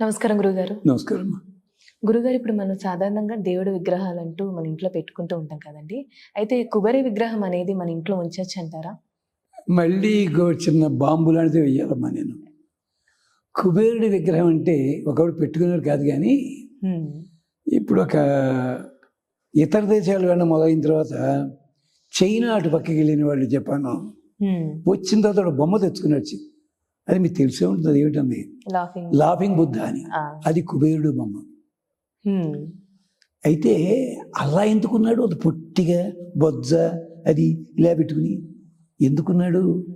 నమస్కారం గురుగారు నమస్కారం. గురుగారు ఇప్పుడు మనం సాధారణంగా దేవుడి విగ్రహాలు అంటూ మన ఇంట్లో పెట్టుకుంటూ ఉంటాం కదండి అయితే కుబేర విగ్రహం అనేది మన ఇంట్లో ఉంచొచ్చు అంటారా మళ్ళీ ఇంకో చిన్న బాంబు లాంటిది వెయ్యాలమ్మా నేను కుబేరుడి విగ్రహం అంటే ఒకడు పెట్టుకున్నారు కాదు కానీ. ఇప్పుడు ఒక ఇతర దేశాలు వెళ్ళడం మొదలైన తర్వాత చైనా అటు పక్కకి వెళ్ళిన వాళ్ళు జపాను. వచ్చిన తర్వాత బొమ్మ తెచ్చుకుని వచ్చి అది మీకు తెలిసే ఉంటుంది అది ఏమిటంది లాఫింగ్ బుద్ధ అని. అది కుబేరుడు బొమ్మ. హ్మ్. అయితే అలా ఎందుకున్నాడు? అది పొట్టిగా బొజ్జ అది ఇలా పెట్టుకుని ఎందుకున్నాడు?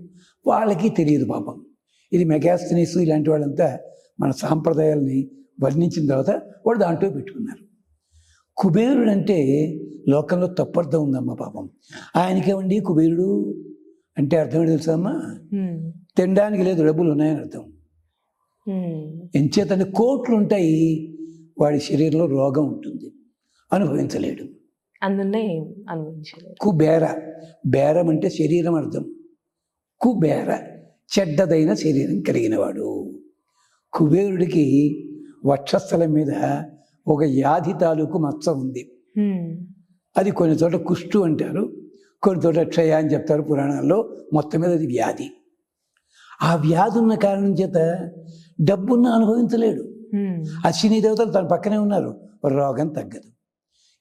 వాళ్ళకి తెలియదు పాపం. ఇది మెగాస్తనీస్ ఇలాంటి వాళ్ళంతా మన సాంప్రదాయాల్ని వర్ణించిన తర్వాత వాడు దాంట్లో పెట్టుకున్నారు. కుబేరుడు అంటే లోకంలో తప్పర్థం ఉందమ్మా పాపం. ఆయనకేమండి కుబేరుడు? అంటే అర్థం తెలుసా అమ్మా? హ్మ్. తినడానికి లేదు డబ్బులు ఉన్నాయని అర్థం. హ్మ్. ఎంచేతంటే కోట్లు ఉంటాయి వాడి శరీరంలో రోగం ఉంటుంది. అనుభవించలేడు. అందునే అనుభవించలేదు కుబేర బేరం. అంటే శరీరం అర్థం. కుబేర చెడ్డదైన శరీరం కలిగినవాడు. కుబేరుడికి వక్షస్థలం మీద ఒక వ్యాధి తాలూకు మచ్చ ఉంది. అది కొన్ని చోట కుష్టు అంటారు కొన్ని చోట క్షయ అని చెప్తారు పురాణాల్లో. మొత్తం మీద అది వ్యాధి. ఆ వ్యాధి ఉన్న కారణం చేత డబ్బున్న అనుభవించలేడు. హ్మ్. అశ్విని దేవతలు తన పక్కనే ఉన్నారు. రోగం తగ్గదు.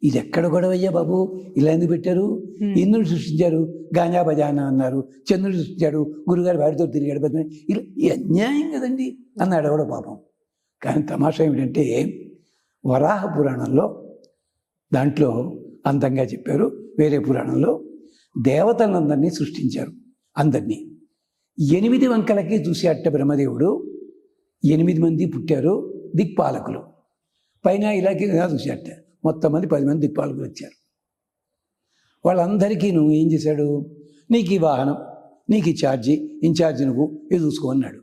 ఇది ఎక్కడ గొడవయ్యా బాబు? ఇలా ఎందుకు పెట్టారు. ఇంద్రుడు సృష్టించారు. గాంజా బజానా అన్నారు. చంద్రుడు సృష్టించాడు. గురుగారు వారితో తిరిగాడు. పెద్ద ఇలా అన్యాయం కదండి? అన్నాడు కూడా పాపం. కానీ తమాషా ఏమిటంటే వరాహ పురాణంలో దాంట్లో అందంగా చెప్పారు. వేరే పురాణంలో దేవతలందరినీ సృష్టించారు. అందరినీ. ఎనిమిది వంకలకి చూసేట బ్రహ్మదేవుడు ఎనిమిది మంది పుట్టారు దిక్పాలకులు. పైన ఇలాగే చూసేట మొత్తం మంది పది మంది దిక్పాలకులు వచ్చారు. వాళ్ళందరికీ నువ్వు ఏం చేశాడు? నీకు ఈ వాహనం నీకు ఈ ఛార్జీ ఇన్ఛార్జి నువ్వు ఇది చూసుకో అన్నాడు.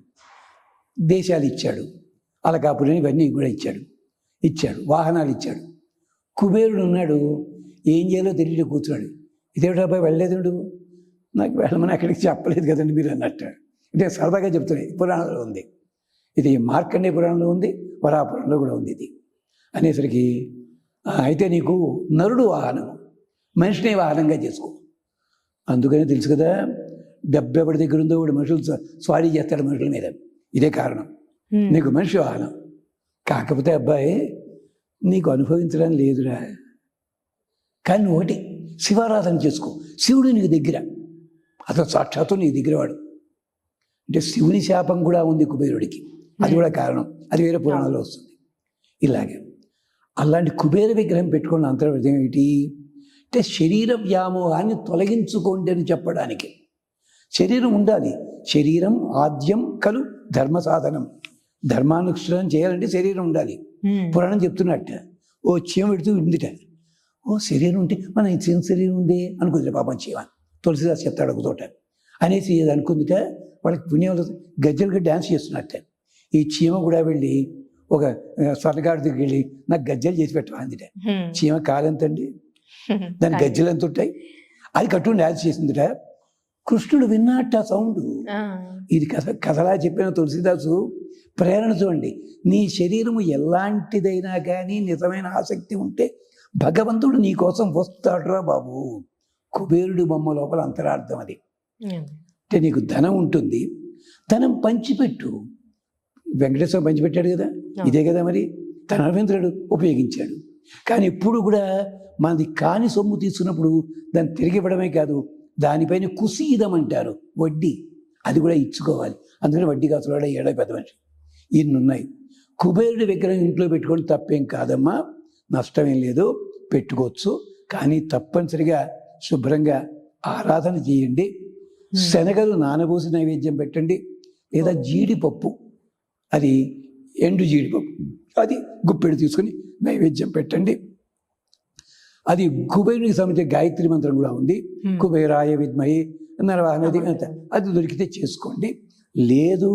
దేశాలు ఇచ్చాడు. అలకాపురం ఇవన్నీ కూడా ఇచ్చాడు. ఇచ్చాడు. వాహనాలు ఇచ్చాడు. కుబేరుడు ఉన్నాడు. ఏం చేయాలో తెలియదు కూర్చున్నాడు. ఇదేమిటా అబ్బాయి వెళ్ళలేదు నువ్వు నాకు వెళ్ళమని అక్కడికి చెప్పలేదు కదండి మీరు అన్నట్టు. అంటే సరదాగా చెప్తున్నాయి. పురాణంలో ఉంది. ఇది మార్కండే పురాణంలో ఉంది వరాపురంలో కూడా ఉంది ఇది. అనేసరికి "ఆ, అయితే నీకు నరుడు వాహనం మనిషిని వాహనంగా చేసుకో? అందుకనే తెలుసు కదా డబ్బు ఎవరి దగ్గర ఉందో వాడు మనుషులు స్వ- స్వారీ చేస్తాడు మనుషుల మీద. ఇదే కారణం. నీకు మనిషి వాహనం. కాకపోతే అబ్బాయి నీకు అనుభవించడం లేదురా. కానీ ఒకటి శివారాధన చేసుకో. శివుడు నీకు దగ్గర. అతను సాక్షాత్తు నీ దగ్గర వాడు అంటే శివుని శాపం కూడా ఉంది కుబేరుడికి. అది కూడా కారణం. అది వేరే పురాణాల్లో వస్తుంది. ఇలాగే. అలాంటి కుబేర విగ్రహం పెట్టుకున్న అంతర్వ్రతం ఏమిటి? అంటే శరీర వ్యామోహాన్ని తొలగించుకోండి అని చెప్పడానికి. శరీరం ఉండాలి. శరీరం ఆద్యం కలు ధర్మ సాధనం. ధర్మానుష్ఠానం చేయాలంటే శరీరం ఉండాలి. పురాణం చెప్తున్నట్ట. ఓ చీమ పెడుతూ ఉందిట ఓ శరీరం ఉంటే మన చిన్న శరీరం ఉంది అనుకుంది పాపం చీమ. తులసిదాస్ చెప్తాడు ఒక తోట అనేసి అది అనుకుందిట వాళ్ళకి పుణ్యం గజ్జలుగా డ్యాన్స్ చేస్తున్నట్ట ఈ చీమ కూడా వెళ్ళి ఒక స్వర్ణగాడి దగ్గరికి వెళ్ళి నాకు గజ్జలు చేసి హ్మ్. చీమ కాలెంతండి? దాని గజ్జలు ఎంత ఉంటాయి? అది కట్టుకుని డ్యాన్స్ చేసిందిట. కృష్ణుడు విన్నట్ట సౌండ్. ఇది కథ కథలా చెప్పిన తులసిదాసు ప్రేరణ చూడండి. నీ శరీరము ఎలాంటిదైనా కానీ నిజమైన ఆసక్తి ఉంటే భగవంతుడు నీ కోసం వస్తాడురా బాబు. కుబేరుడి బొమ్మ లోపల అంతరార్థం అది. అంటే నీకు ధనం ఉంటుంది ధనం పంచిపెట్టు. వెంకటేశ్వర పంచిపెట్టాడు కదా ఇదే కదా మరి. తన రవీంద్రుడు ఉపయోగించాడు. కానీ ఇప్పుడు కూడా మనది కాని సొమ్ము తీసుకున్నప్పుడు దాన్ని తిరిగి ఇవ్వడమే కాదు దానిపైన కుసీదం అంటారు వడ్డీ. అది కూడా ఇచ్చుకోవాలి. అందుకని వడ్డీ కాసులు ఏడో పెద్ద మనిషి. ఇన్ని ఉన్నాయి కుబేరుడి విగ్రహం ఇంట్లో పెట్టుకొని తప్పేం కాదమ్మా. నష్టమేం లేదు. పెట్టుకోవచ్చు. కానీ తప్పనిసరిగా శుభ్రంగా ఆరాధన చేయండి. శనగలు నానబోసి నైవేద్యం పెట్టండి. లేదా జీడిపప్పు. అది ఎండు జీడిపప్పు. అది గుప్పెడు తీసుకుని నైవేద్యం పెట్టండి. అది కుబేరునికి సంబంధించిన గాయత్రి మంత్రం కూడా ఉంది. కుబేరాయ విద్మహి నరవాహనది అంత అది దొరికితే చేసుకోండి. లేదు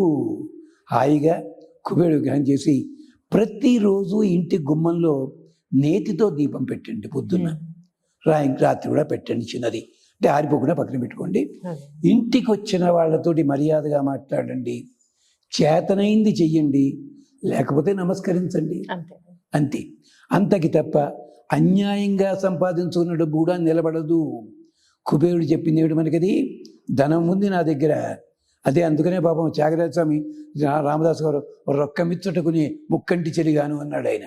హాయిగా కుబేరు విగ్రహం చేసి ప్రతిరోజు ఇంటి గుమ్మంలో నేతితో దీపం పెట్టండి పొద్దున్న. రా రాత్రి కూడా పెట్టండి చిన్నది. అంటే ఆరిపోకుండా పక్కన పెట్టుకోండి. ఇంటికి వచ్చిన వాళ్ళతోటి మర్యాదగా మాట్లాడండి. చేతనైంది చెయ్యండి. లేకపోతే నమస్కరించండి. అంతే. అంతే. అంతకి తప్ప అన్యాయంగా సంపాదించుకున్న డబ్బు కూడా నిలబడదు. కుబేరుడు చెప్పింది ఏమిటి మనకది? ధనం ఉంది నా దగ్గర. అదే అందుకనే పాపం త్యాగరాజ స్వామి రామదాస్ గారు రొక్క మిచ్చుటకుని ముక్కంటి చెలిగాను అన్నాడు ఆయన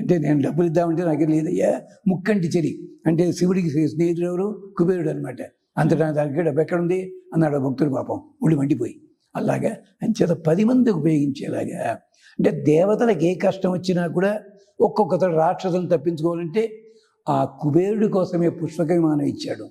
అంటే నేను డబ్బులు ఇద్దామంటే నాకు లేదయ్యా. ముక్కంటి చెరి. అంటే శివుడికి స్నేహితుడు ఎవరు? కుబేరుడు అనమాట అంతటా దానికి డబ్బు ఎక్కడుంది? అన్నాడు ఆ భక్తుడు పాపం. ఒళ్ళు మండిపోయి. అలాగా? అంచేత పది మంది ఉపయోగించేలాగా. అంటే దేవతలకు ఏ కష్టం వచ్చినా కూడా ఒక్కొక్కతడు రాక్షసులను తప్పించుకోవాలంటే ఆ కుబేరుడి కోసమే పుష్పక విమానం ఇచ్చాడు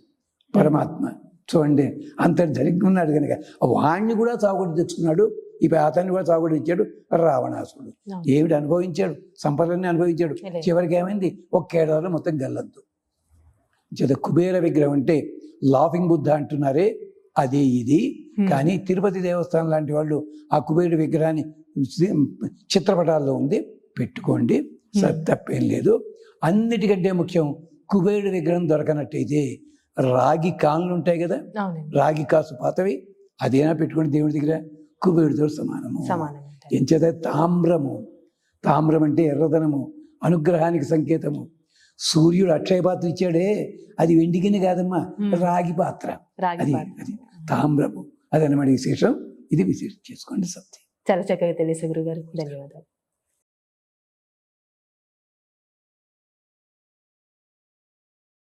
పరమాత్మ. చూడండి అంత జరిగి ఉన్నాడు కనుక వాణ్ణి కూడా సాగుడు తెచ్చుకున్నాడు ఇప్పుడు అతన్ని కూడా సాగుడు ఇచ్చాడు రావణాసుడు. ఏమిటి అనుభవించాడు సంపదలన్నీ అనుభవించాడు. చివరికి ఏమైంది ఒక్కేడాదిలో మొత్తం గల్లద్దు చేత కుబేర విగ్రహం అంటే లాఫింగ్ బుద్ధ అంటున్నారే అదే ఇది. కానీ తిరుపతి దేవస్థానం లాంటి వాళ్ళు ఆ కుబేరుడి విగ్రహాన్ని చిత్రపటాల్లో ఉంది పెట్టుకోండి. తప్పేం లేదు అన్నిటికంటే ముఖ్యం కుబేరుడి విగ్రహం దొరకనట్టయితే రాగి కాళ్ళు ఉంటాయి కదా? రాగి కాసు పాతవి అదేనా పెట్టుకోండి దేవుడి దగ్గర కుబేరుడితో సమానము. ఎంచేత తామ్రము. తామ్రం అంటే ఎర్రదనము అనుగ్రహానికి సంకేతము. సూర్యుడు అక్షయ పాత్ర ఇచ్చాడే అది వెండిగిని కాదమ్మా. రాగి పాత్ర. అది. అది. తామ్రము. అదనమాట విశేషం. ఇది విశేషం. చేసుకోండి సత్యం. చాలా చక్కగా తెలియదు గురుగారు. ధన్యవాదాలు.